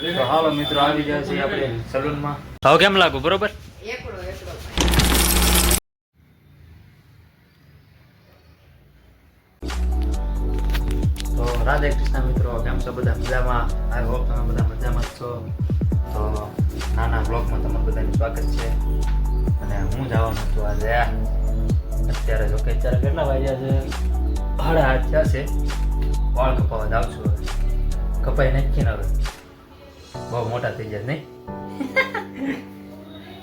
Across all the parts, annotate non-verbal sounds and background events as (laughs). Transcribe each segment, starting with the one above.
તો હાલો મિત્રો આવી જાય છે આપણે સલૂનમાં. ભાવ કેમ લાગુ બરોબર? તો રાધે કૃષ્ણ મિત્રો કેમ છો બધા મજામાં? આઈ હોપ તમે બધા મજામાં છો. તો નાના બ્લોગમાં તમારું બધાનું સ્વાગત છે. અને હું જવાનું છું આજે. અત્યારે જો કે અત્યારે કેટલા વાગ્યા છે? સાડા આઠ થયા છે. વાળ કપાવા જાઉં છું હવે. કપાઈ નાખી ને હવે. બહુ મોટા થઈ જાય નહીં?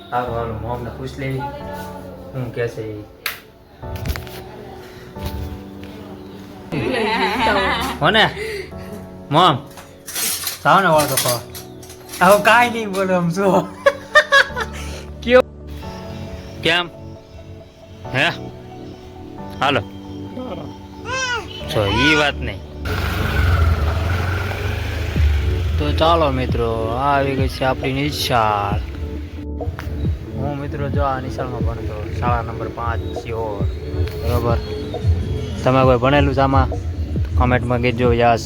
સારું હાલું મોમને પૂછ લેવી. હું કે છે એ કોને? મોમ. સાવ ને વાળ કપાવા હવે કાંઈ નહીં બોલો આમ શું (laughs) કયો? કેમ? હે? હાલો. તો ઈ વાત નહીં. ચાલો મિત્રો, આવી ગઈ છે આપણી નિશાળ. હું મિત્રો જો આ નિશાળમાં ભણતો, શાળા નંબર પાંચ સિયોર બરોબર? તમે કોઈ ભણેલું છે આમાં? કોમેન્ટમાં કહેજો, યસ.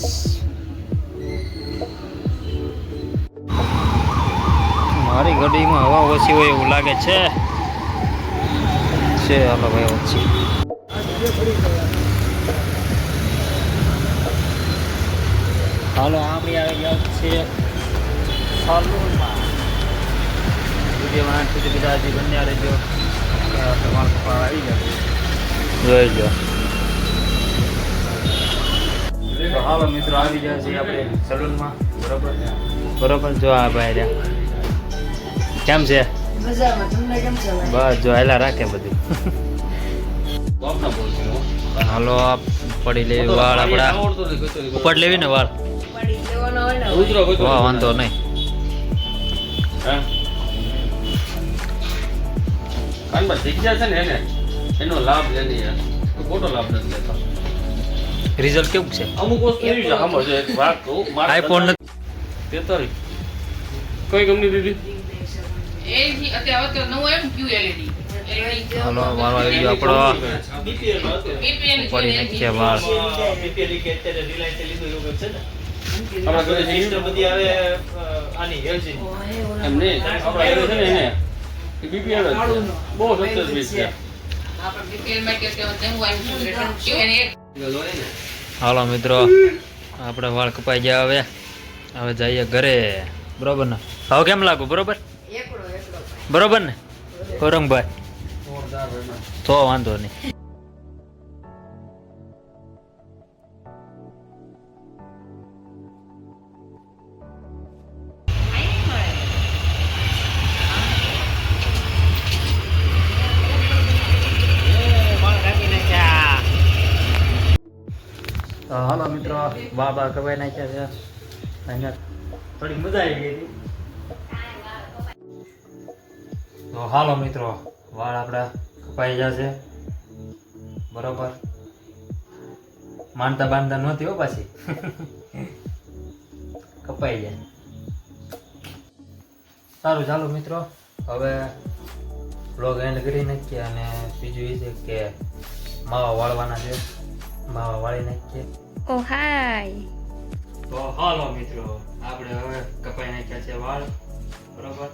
મારી ગાડીમાં હવા ઓછી હોય એવું લાગે છે. છે, હાલો ભાઈ, ઓછી. હાલો આપણી આવી ગયા છે સલૂનમાં. વિડીયોમાં સુધી બધા હજી બન્યા રહેજો તમારા પપ્પા આવી જશે જોઈ લો. તો હાલો મિત્રો આવી ગયા છે આપણે સલૂનમાં. બરોબર? બરોબર જો આ ભાઈ રહ્યા. કેમ છે? મજામાં. તમને કેમ છે ભાઈ? બસ જો હેલા રાખે બધું. હાલો પડી લેવી વાળ આપડા. ઉપર લેવી ને વાળ. વાહ વાંધો નહીં છે ને રિઝલ્ટ કેવું છે અમુક વસ્તુ એવી છે આમાં જો એક વાત કહું મારા આઈફોન તેતારી કઈ કંપની દીધી એ અત્યારે તો નવું ને QLED. LED. હાલો વાળ આવી ગયો આપણો BPL પડી નાખીએ વાળ આપણા ઘરે જે એમ નહીં આપણા ઘરે છે છે. હાલો મિત્રો આપણે વાળ કપાઈ ગયા હવે. હવે જઈએ ઘરે. બરોબર ને? હવે કેમ લાગુ? બરોબર? એકડો એકડો ભાઈ. બરોબર ને? ઔરંગભાઈ તો વાંધો નહીં. તો હાલો મિત્રો બા બા કપાઈ નાખ્યા છે. અહીંયા થોડી મજા આવી ગઈ તો હાલો મિત્રો, વાળ આપણા કપાઈ જશે બરોબર. માનતા બાંધતા નહોતી હો પાછી. કપાઈ જાય સારું, ચાલો મિત્રો, હવે બ્લોગ એન્ડ કરી નાખીએ અને બીજું એ છે કે માવા વાળવાના છે. માવા વાળી નાખીએ. ઓ હાય તો હાલો મિત્રો. આપણે હવે કપાઈ નાખ્યા છે વાળ. બરોબર?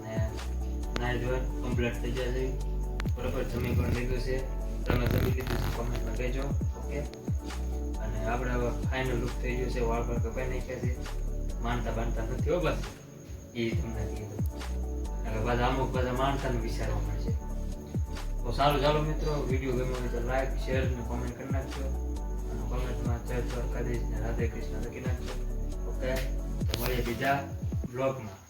ને નાઈ ધોઈ કમ્પ્લીટ થઈ જાય છે. બરોબર? જમી પણ લીધું છે. તમે જમી લીધું છે કમેન્ટમાં કહેજો. ઓકે? અને આપણે હવે ફાઇનલ લુક થઈ ગયું છે, વાળ પર કપાઈ નાખ્યા છે. માનતા બાંધતા નથી હો બસ. એ તમને કીધું. એટલે બધા અમુક બધા માનતાનું વિચારવા મળશે. સારું, ચાલો મિત્રો, વીડિયો ગમ્યો હોય તો લાઈક શેર ને કોમેન્ટ કરી નાખજો. અને કોમેન્ટમાં જય દ્વારકાધીશ ને રાધે કૃષ્ણ લખી નાખજો. ઓકે મળીએ બીજા બ્લોગમાં